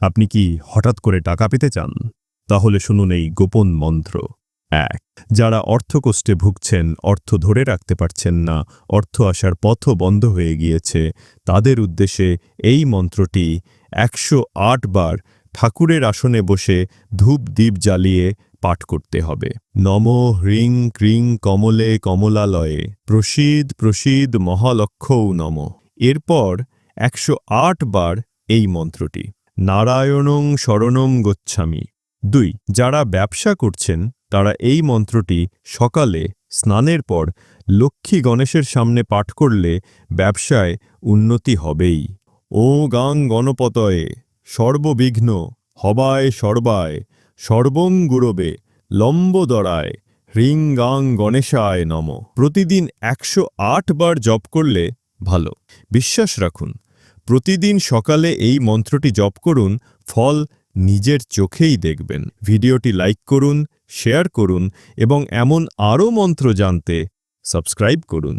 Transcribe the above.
আপনি কি হঠাৎ করে টাকা পেতে চান? তাহলে শুনুন এই গোপন মন্ত্র। এক, যারা অর্থকষ্টে ভুগছেন, অর্থ ধরে রাখতে পারছেন না, অর্থ আসার পথও বন্ধ হয়ে গিয়েছে, তাদের উদ্দেশ্যে এই মন্ত্রটি একশো আট বার ঠাকুরের আসনে বসে ধূপ দ্বীপ জ্বালিয়ে পাঠ করতে হবে। নম হ্রিং ক্রিং কমলে কমলালয়ে, প্রসিদ প্রসিদ মহালক্ষৌ নম। এরপর একশো আট বার এই মন্ত্রটি। নারায়ণং শরণং গচ্ছামি। দুই, যারা ব্যবসা করছেন, তারা এই মন্ত্রটি সকালে, স্নানের পর লক্ষ্মী গণেশের সামনে পাঠ করলে ব্যবসায় উন্নতি হবেই। ও গাং গণপতয়ে, সর্ববিঘ্ন, হবায় সর্বায়, সর্বং গুরবে, লম্বদরায়, হ্রিং গাং গণেশায় নম। প্রতিদিন একশো আট বার জপ করলে ভালো। বিশ্বাস রাখুন প্রতিদিন সকালে এই মন্ত্রটি জপ করুন, ফল নিজের চোখেই দেখবেন। ভিডিওটি লাইক করুন, শেয়ার করুন এবং এমন আরও মন্ত্র জানতে সাবস্ক্রাইব করুন।